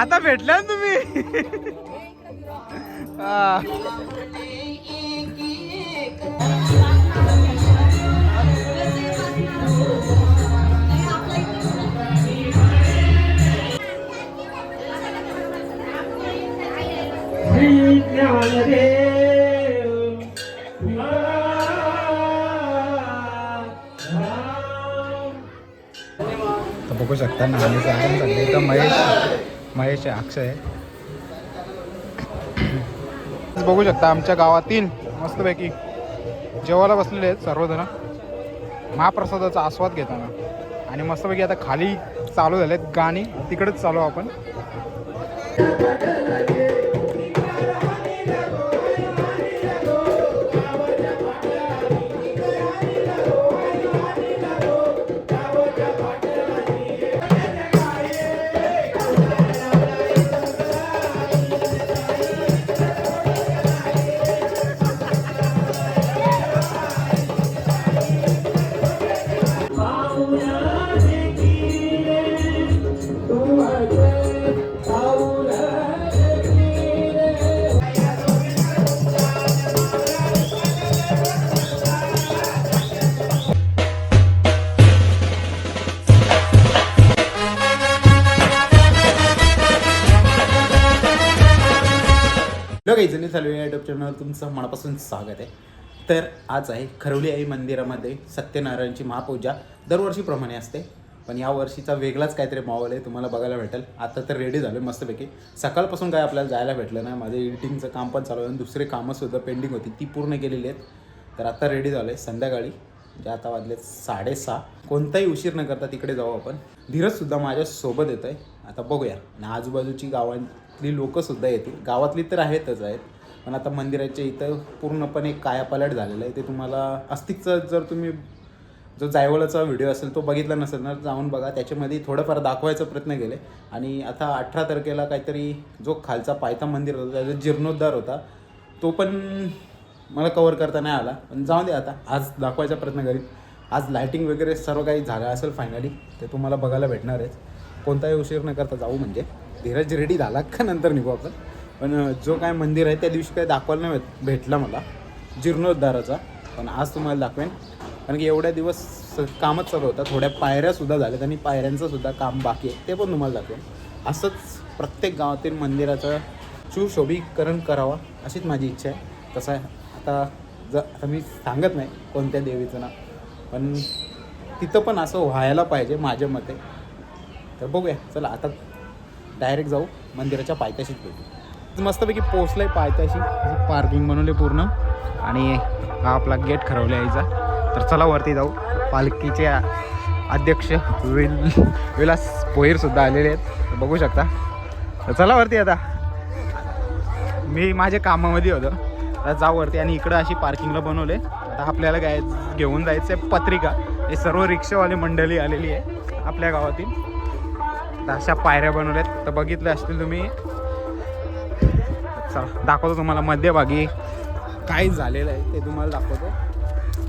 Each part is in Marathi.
आता भेटला ना तुम्ही? तर बघू शकता ना आगमन झालं तर महेश. महेश आहे अक्षय बघू शकता आमच्या गावातील मस्तपैकी जेवायला बसलेले आहेत सर्वजण. महाप्रसादाचा आस्वाद घेताना. आणि मस्तपैकी आता खाली चालू झालेत गाणी. तिकडेच चालू आपण. हॅलो चालू या युट्यूब चॅनलवर तुमचं मनापासून स्वागत आहे. तर आज आहे खरवली आई मंदिरामध्ये सत्यनारायणची महापूजा. दरवर्षीप्रमाणे असते पण या वर्षीचा वेगळाच काहीतरी माहोल आहे तुम्हाला बघायला भेटेल. आता तर रेडी झालो मस्तपैकी. सकाळपासून काय आपल्याला जायला भेटलं नाही माझं एडिटिंगचं काम पण चालू आहे आणि दुसरे कामंसुद्धा पेंडिंग होती ती पूर्ण केलेली आहेत. तर आता रेडी झालो आहे संध्याकाळी जे आता वाजले साडेसहा. कोणताही उशीर न करता तिकडे जाऊ आपण. धीरजसुद्धा माझ्या सोबत आहे आता बघूया. आणि आजूबाजूची गावांतली लोकंसुद्धा येतील. गावातली तर आहेतच आहेत. पण आता मंदिराच्या इथं पूर्णपणे कायापालट झालेलं आहे. ते तुम्हाला अस्तिकचा जर तुम्ही जो जायवळाचा व्हिडिओ असेल तो बघितला नसेल ना जाऊन बघा. त्याच्यामध्ये थोडंफार दाखवायचा प्रयत्न केले. आणि आता अठरा तारखेला काहीतरी जो खालचा पायथा मंदिर होता त्याचा जीर्णोद्धार होता तो पण मला कवर करता नाही आला. पण जाऊ दे आता. आज दाखवायचा प्रयत्न करीन. आज लायटिंग वगैरे सर्व काही झालं असेल फायनली ते तुम्हाला बघायला भेटणार आहेच कोणताही उशीर न करता जाऊ म्हणजे. धीरज रेडी झाला का? नंतर निघू आपण. पण जो काय मंदिर आहे त्या दिवशी काही दाखवायला नाही भेटला मला. जीर्णोद्धाराचा. पण आज तुम्हाला दाखवेन. कारण की एवढ्या दिवस कामच चालू होता. थोड्या पायऱ्यासुद्धा झाल्यात आणि पायऱ्यांचंसुद्धा काम बाकी आहे. ते पण तुम्हाला दाखवेन. असंच प्रत्येक गावातील मंदिराचं सुशोभीकरण करावं अशीच माझी इच्छा आहे. तसं आहे आता ज मी सांगत नाही कोणत्या देवीचं नाव पण तिथं पण असं व्हायला पाहिजे माझ्या मते. तर बघूया. चला आता डायरेक्ट जाऊ. मंदिराच्या पायथ्याशीच भेटू. मस्तपैकी पोचलं आहे पायथ्याशी पार्किंग बनवले पूर्ण. आणि हा आपला गेट खरवला यायचा तर चला वरती जाऊ. पालखीचे अध्यक्ष विल विलास पोहीरसुद्धा आलेले आहेत. बघू शकता. तर चला वरती आता. मी माझ्या कामामध्ये होतो. आता जाऊ वरती आणि इकडं अशी पार्किंगला बनवले आता आपल्याला काय घेऊन जायचं आहे पत्रिका. हे सर्व रिक्षावाले मंडळी आलेली आहे आपल्या गावातील. तर अशा पायऱ्या बनवल्यात. तर बघितलं असतील तुम्ही. चला दाखवतो तुम्हाला मध्यभागी. काय झालेलं आहे ते तुम्हाला दाखवतो.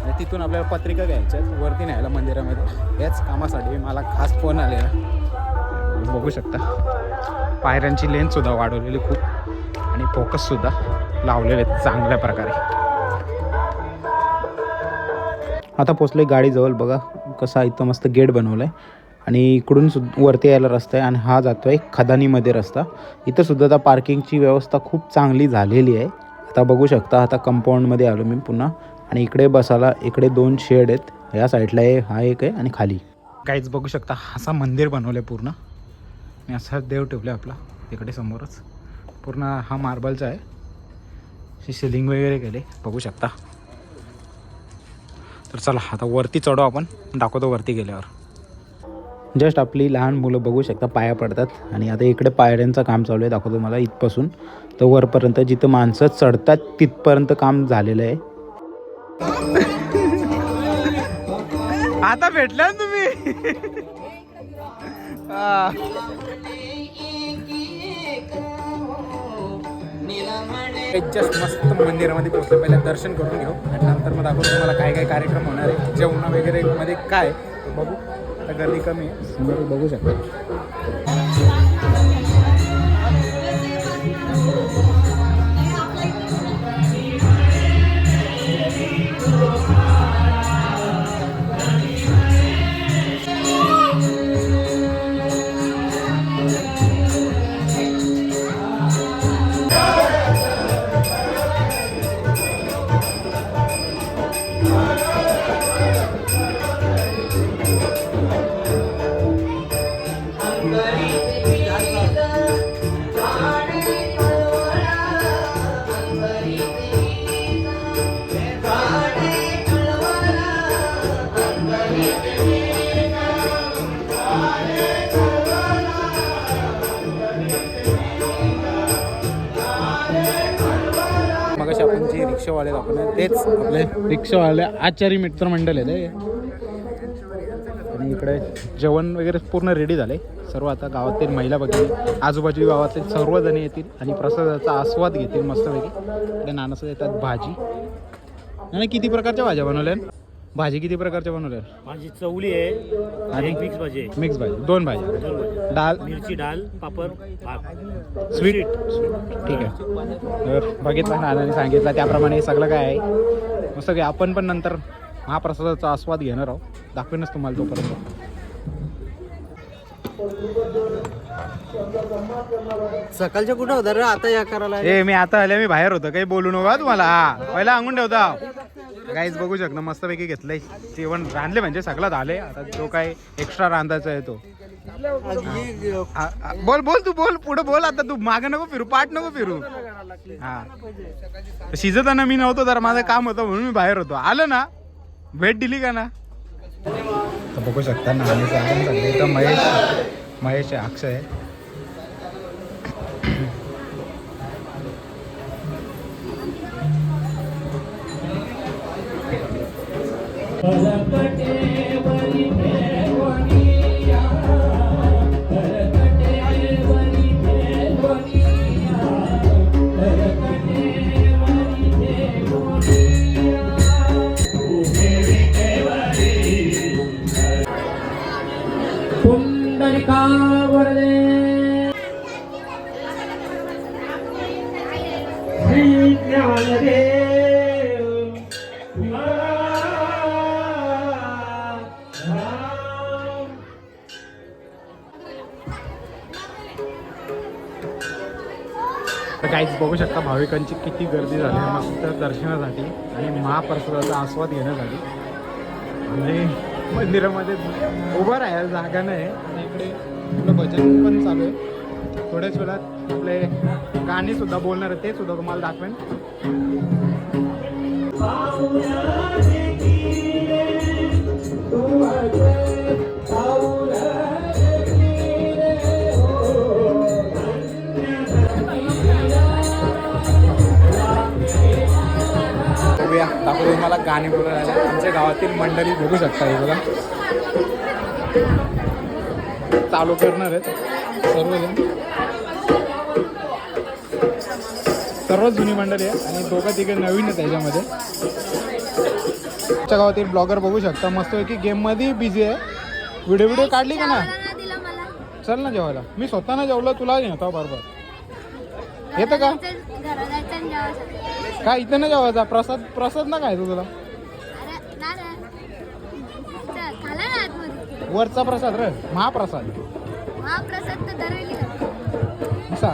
आणि तिथून आपल्याला पत्रिका घ्यायच्या आहेत वरती न्यायला मंदिरामध्ये. याच कामासाठी मला खास फोन आलेला बघू शकता. पायऱ्यांची लेंथसुद्धा वाढवलेली खूप. आणि फोकससुद्धा लावलेले आहेत चांगल्या प्रकारे. आता पोचले गाडीजवळ बघा कसा इथं मस्त गेट बनवलं आहे आणि इकडून सुद्धा वरती यायला रस्ता आहे आणि हा जातो आहे खदानीमध्ये रस्ता. इथं सुद्धा आता पार्किंगची व्यवस्था खूप चांगली झालेली आहे. आता बघू शकता आता कंपाऊंडमध्ये आलो मी पुन्हा. आणि इकडे बसायला इकडे दोन शेड आहेत. या साईडला आहे हा एक आहे आणि खाली. काहीच बघू शकता असा मंदिर बनवलं पूर्ण. आणि असा देव ठेवला आपला तिकडे समोरच. पूर्ण हा मार्बलचा आहे. अशी सिलिंग वगैरे केले बघू शकता. तर चला आता वरती चढू आपण. दाखवतो वरती गेल्यावर. जस्ट आपली लहान मुलं बघू शकता पाया पडतात. आणि आता इकडे पायऱ्यांचं काम चालू आहे दाखवतो मला इथपासून. तर वरपर्यंत जिथं माणसं चढतात तिथपर्यंत काम झालेलं आहे. आता भेटला तुम्ही? जस्ट मस्त मंदिरामध्ये पोहोचलं. पहिले दर्शन करून घेऊ. आणि नंतर मग दाखवतो तुम्हाला काय काय कार्यक्रम होणार आहे जेवण वगैरे मध्ये काय बघू. आता गर्दी कमी आहे. बघू शकता. रिक्षावाले दाखवले तेच आपले रिक्षावाले आचारी मित्रमंडळ आहे आणि इकडे जेवण वगैरे पूर्ण रेडी झाले. सर्व आता गावातील महिला वगैरे आजूबाजू गावातील सर्वजण येतील आणि प्रसादाचा आस्वाद घेतील मस्तपैकी. इकडे नानासं येतात भाजी. आणि किती प्रकारच्या भाज्या बनवल्या? भाजी किती प्रकारच्या बनवल्या? माझी चवली आहे आणि मिक्स भाजी आहे. मिक्स भाजी दोन भाज्या. डाळ? मिरची डाल पापड भात. स्वीट? ठीक आहे. तर बघितलं नानाने सांगितलं त्याप्रमाणे सगळं काय आहे? मग सगळे आपण पण नंतर महाप्रसादाचा आस्वाद घेणार आहोत. दाखवेनच तुम्हाला तोपर्यंत. सकाळच्या कुठं होता रे? आता या करायला ए मी आता आले मी बाहेर होतो. काही बोलू नका तुम्हाला. हा. पहिला अंगून ठेवता काहीच बघू शकतो मस्तपैकी घेतलंय. जेवण रांधले म्हणजे सगळं झाले. आता जो काय एक्स्ट्रा रांधायचा आहे तो. बोल बोल तू बोल पुढे बोल आता तू. मागे नको फिरू पाठ नको फिरू. हा. शिजताना मी नव्हतो तर माझं काम होतं म्हणून मी बाहेर होतो. आलं ना? भेट दिली का ना? तर बघू शकता ना आम्ही महेश महेश आहे अक्षय. आहे Because I'm 13. भाविकांची किती गर्दी झाली मस्त दर्शनासाठी आणि महाप्रसादाचा आस्वाद घेण्यासाठी आणि मंदिरामध्ये उभं राहायला जागा नाही. आणि इकडे आपलं भजन पण चालू आहे. थोड्याच वेळात आपले गाणीसुद्धा बोलणार आहे ते सुद्धा तुम्हाला दाखवेन. बघूया मला गाणे गाणी बोलायला आले. आमच्या गावातील मंडळी बघू शकता हे बघा. चालू करणार आहेत सर्वजण. सर्व जुनी मंडळी आहे आणि दोघं तिघे नवीन आहेत त्याच्यामध्ये. आमच्या गावातील ब्लॉगर बघू शकता. मस्तपैकी गेममध्ये बिझी आहे. व्हिडिओ व्हिडिओ काढली का ना चल ना जेवायला. मी स्वतः ना जेवलं तुला येतो बरोबर. येतं का जायचं- घरा जायचं आणि जेवायचं काय इथं ना जेवायचा? प्रसाद प्रसाद ना खायचं तुला? ना चल ना वरचा प्रसाद रे महाप्रसाद.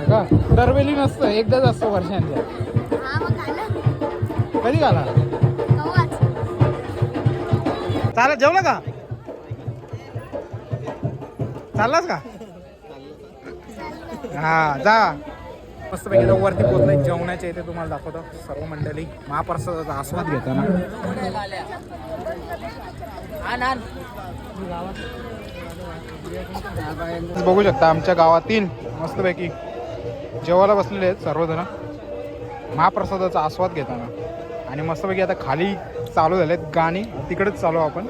का? दरवेळी नसतं एकदाच असतं वर्षांच्या हा कधी घाला चालेल जेवलं का? चाललास का? हा जा. मस्तपैकी जाऊ वरती पोहोचलाय. जेवणाच्या इथे तुम्हाला दाखवतो सर्व मंडळी. महाप्रसादाचा आस्वाद घेताना. बघू शकता आमच्या गावातील मस्तपैकी जेवायला बसलेले आहेत सर्वजण. महाप्रसादाचा आस्वाद घेताना. आणि मस्तपैकी आता खाली चालू झालेत गाणी. तिकडेच चालू आपण.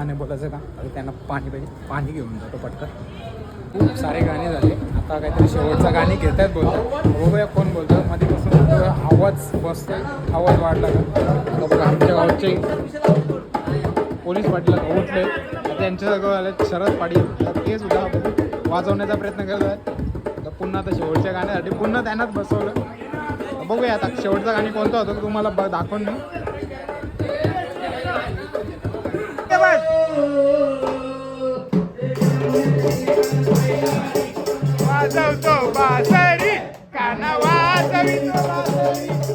गाणे बोलायचं का? आता त्यांना पाणी पाहिजे. पाणी घेऊन जातो पटकन. खूप सारे गाणे झाले. आता काहीतरी शेवटचं गाणे घेत आहेत बोलतो बघूया कोण बोलतो. मध्ये बसून आवाज बसतो आवाज वाढला का? बघा आमच्या गावचे पोलीस पाटील उठले. त्यांच्या सगळं आले शरद पाटील. तर ते सुद्धा वाजवण्याचा प्रयत्न करत आहेत. तर पुन्हा आता शेवटच्या गाण्यासाठी पुन्हा त्यांनाच बसवलं. बघूया आता शेवटचं गाणी कोणतं होतं तुम्हाला ब- दाखवून मी మాధవ్తో బాసరి కనవాసవితో బాసరి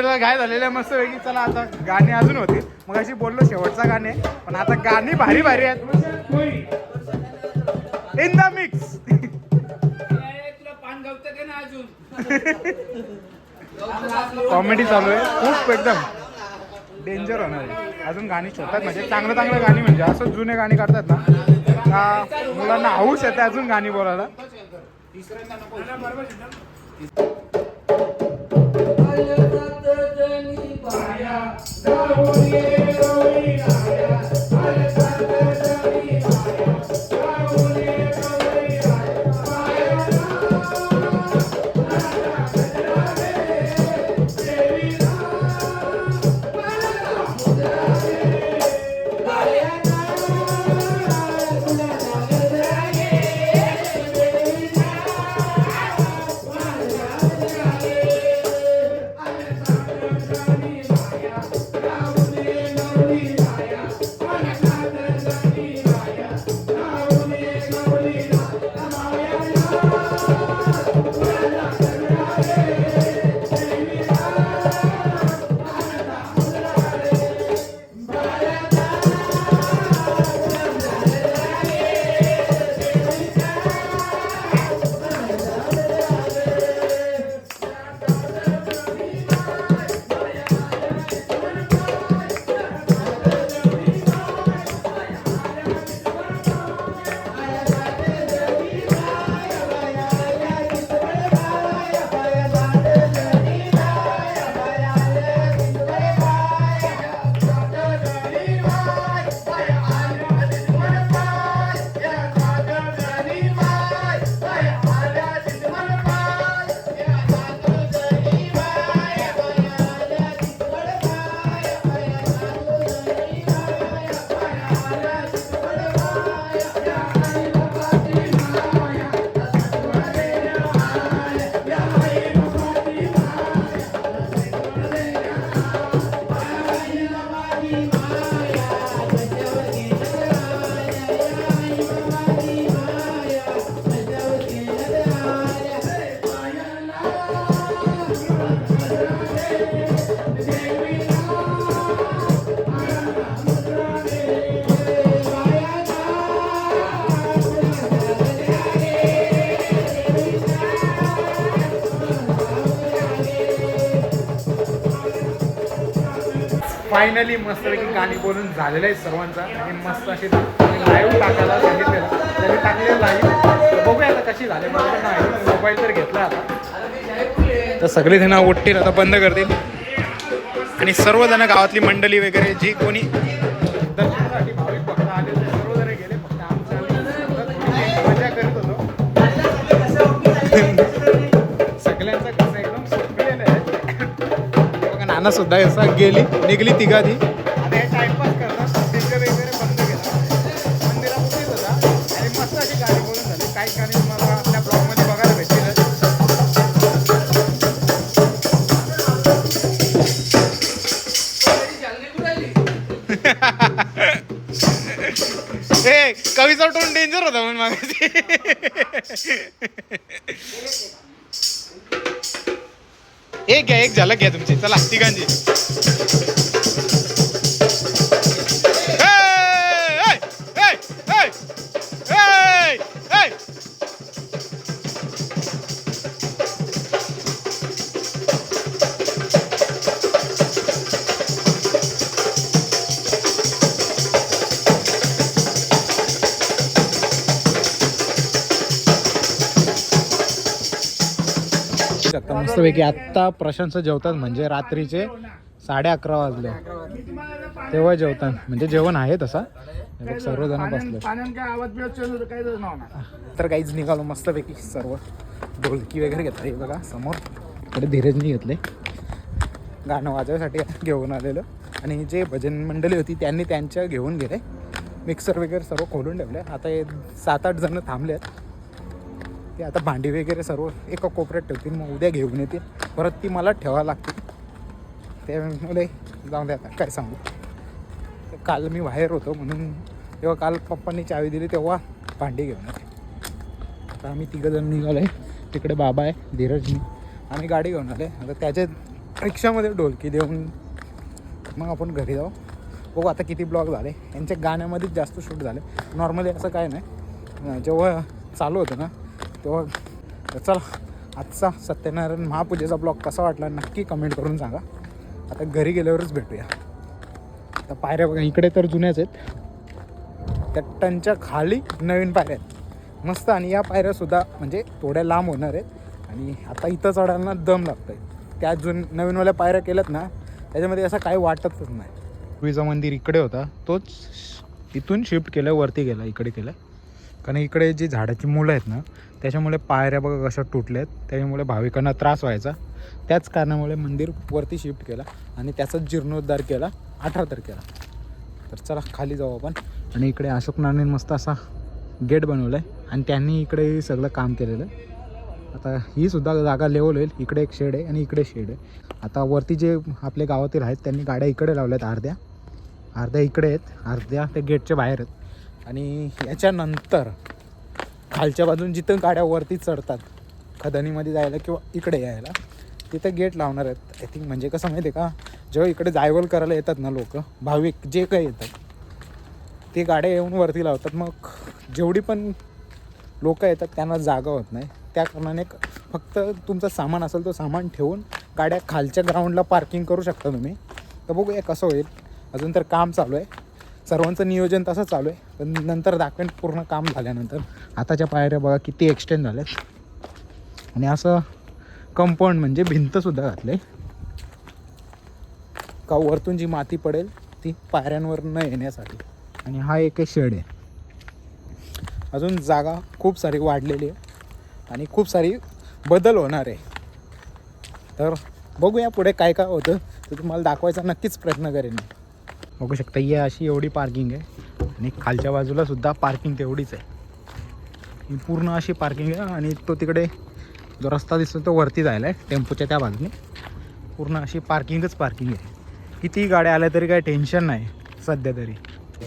डीजेला घाय झालेलं आहे मस्त वेगळी चला आता गाणी अजून होती. मग अशी बोललो शेवटचा गाणे पण आता गाणी भारी भारी आहेत. इन द मिक्स कॉमेडी चालू आहे. खूप एकदम. डेंजर होणार आहे. अजून गाणी शोधतात म्हणजे चांगलं चांगलं गाणी म्हणजे. असं जुने गाणी काढतात ना. का मुलांना हाऊस येते अजून गाणी बोलायला. పాయ फायनली मस्तपैकी गाणी बोलून झालेलं आहे सर्वांचा. आणि मस्त असे लाईव्ह टाकायला सांगितलेलं. त्यांनी टाकलेलं लाईव्ह बघूया आता कशी झाले. पण नाही मोबाईल तर घेतला आता. तर सगळेजण उठतील आता बंद करतील. आणि सर्वजण गावातली मंडळी वगैरे जी कोणी गाणी तुम्हाला आपल्या ब्लॉगमध्ये बघायला भेटतील ए कवीचा टोन डेंजर होता म्हणून मागायची. घ्या एक झालं घ्या तुमची. चला तिघांची. मस्तपैकी आत्ता प्रशंस जेवतात म्हणजे रात्रीचे साडे अकरा वाजले. तेव्हा जेवतात. म्हणजे जेवण आहे तसा. सर्वजण बसले. तर काहीच निघालो मस्तपैकी सर्व. ढोलकी वगैरे घेतलं हे बघा समोर. इकडे धीरजनी घेतले. गाणं वाजवायसाठी घेऊन आलेलं. आणि जे भजन मंडळी होती त्यांनी त्यांच्या घेऊन गेले. मिक्सर वगैरे सर्व खोलून ठेवले. आता हे सात आठ जण थांबले आहेत ते आता भांडी वगैरे सर्व एका कोपऱ्यात ठेवतील मग उद्या घेऊन येतील. परत ती मला ठेवावं लागतील. त्यामुळे जाऊन द्या आता काय सांगू. काल मी बाहेर होतो म्हणून तेव्हा काल पप्पांनी चावी दिली तेव्हा भांडी घेऊन येते आता आम्ही तिघं जण निघालो आहे तिकडे बाबा आहे धीरजनी. आम्ही गाडी घेऊन आले आता त्याच्या रिक्षामध्ये ढोलकी देऊन मग आपण घरी जाऊ. बघू आता किती ब्लॉग झाले. यांच्या गाण्यामध्येच जास्त शूट झाले. नॉर्मली असं काय नाही. जेव्हा चालू होतं ना तेव्हा चला आजचा सत्यनारायण महापूजेचा ब्लॉग कसा वाटला नक्की कमेंट करून सांगा. आता घरी गेल्यावरच भेटूया. आता पायऱ्या बघा इकडे तर जुन्याच आहेत. त्या टनच्या खाली नवीन पायऱ्या आहेत. मस्त आणि या पायऱ्यासुद्धा म्हणजे थोड्या लांब होणार आहेत. आणि आता इथं चढायला दम लागतं आहे त्या जुन नवीनवाल्या पायऱ्या केल्यात ना त्याच्यामध्ये असं काही वाटतच नाही. विजा मंदिर इकडे होता. तोच इथून शिफ्ट केलं वरती गेला इकडे केलं. कारण इकडे जी झाडाची मुलं आहेत ना त्याच्यामुळे पायऱ्या बघा कशा तुटल्या आहेत त्याच्यामुळे भाविकांना त्रास व्हायचा. त्याच कारणामुळे मंदिर वरती शिफ्ट केला आणि त्याचाच जीर्णोद्धार केला अठरा तारखेला तर चला खाली जाऊ आपण. आणि इकडे अशोक नारायण मस्त असा गेट बनवला आहे आणि त्यांनी इकडे सगळं काम केलेलं. आहे आता ही सुद्धा जागा लेवल होईल. इकडे एक शेड आहे आणि इकडे शेड आहे. आता वरती जे आपल्या गावातील आहेत त्यांनी गाड्या इकडे लावल्या आहेत अर्ध्या. अर्ध्या इकडे आहेत अर्ध्या त्या गेटच्या बाहेर आहेत. आणि याच्यानंतर खालच्या बाजून जिथं गाड्या वरती चढतात खदनीमध्ये जायला किंवा इकडे यायला तिथं गेट लावणार आहेत. आय थिंक म्हणजे कसं माहिती आहे का? जेव्हा इकडे जायवल करायला येतात ना लोक भाविक जे काही येतात ते गाड्या येऊन वरती लावतात. मग जेवढी पण लोक येतात त्यांना जागा होत नाही. त्या कारणाने फक्त तुमचं सामान असेल तो सामान ठेवून गाड्या खालच्या ग्राउंडला पार्किंग करू शकता तुम्ही. तर बघूया कसं होईल. अजून तर काम चालू आहे. सर्वांचं नियोजन तसं चालू आहे. पण नंतर दाखवेन पूर्ण काम झाल्यानंतर. आताच्या पायऱ्या बघा किती एक्सटेंड झाल्यात. आणि असं कंपाऊंड म्हणजे भिंतसुद्धा घातले का वरतून जी माती पडेल ती पायऱ्यांवर न येण्यासाठी. आणि हा एक शेड आहे. अजून जागा खूप सारी वाढलेली आहे. आणि खूप सारी बदल होणार आहे. तर बघूया पुढे काय काय होतं. ते तुम्हाला दाखवायचा नक्कीच प्रयत्न करेन मी. बघू शकता ही अशी एवढी पार्किंग आहे. आणि खालच्या बाजूला सुद्धा पार्किंग तेवढीच आहे. ही पूर्ण अशी पार्किंग आहे आणि तो तिकडे जो रस्ता दिसतो तो वरती जायला आहे टेम्पोच्या त्या बाजूने. पूर्ण अशी पार्किंगच पार्किंग आहे. किती गाड्या आल्या तरी काही टेन्शन नाही सध्या तरी.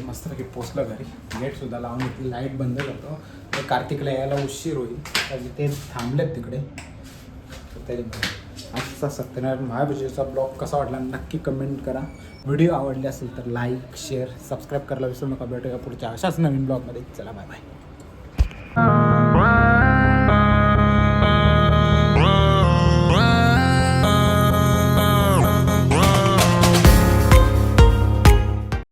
मस्तपैकी पोचलं घरी. गेटसुद्धा लावून घेतली लाइट बंद करतो. तर कार्तिकला यायला उशीर होईल. तर ते थांबलेत तिकडे. तर त्याच्यामुळे आजचा सत्यनारायण महाविजयचा ब्लॉग कसा वाटला नक्की कमेंट करा. व्हिडिओ आवडले असेल तर लाईक शेअर सबस्क्राईब करायला विसरू नका. भेटूया पुढच्या अशाच नवीन ब्लॉगमध्ये. चला बाय बाय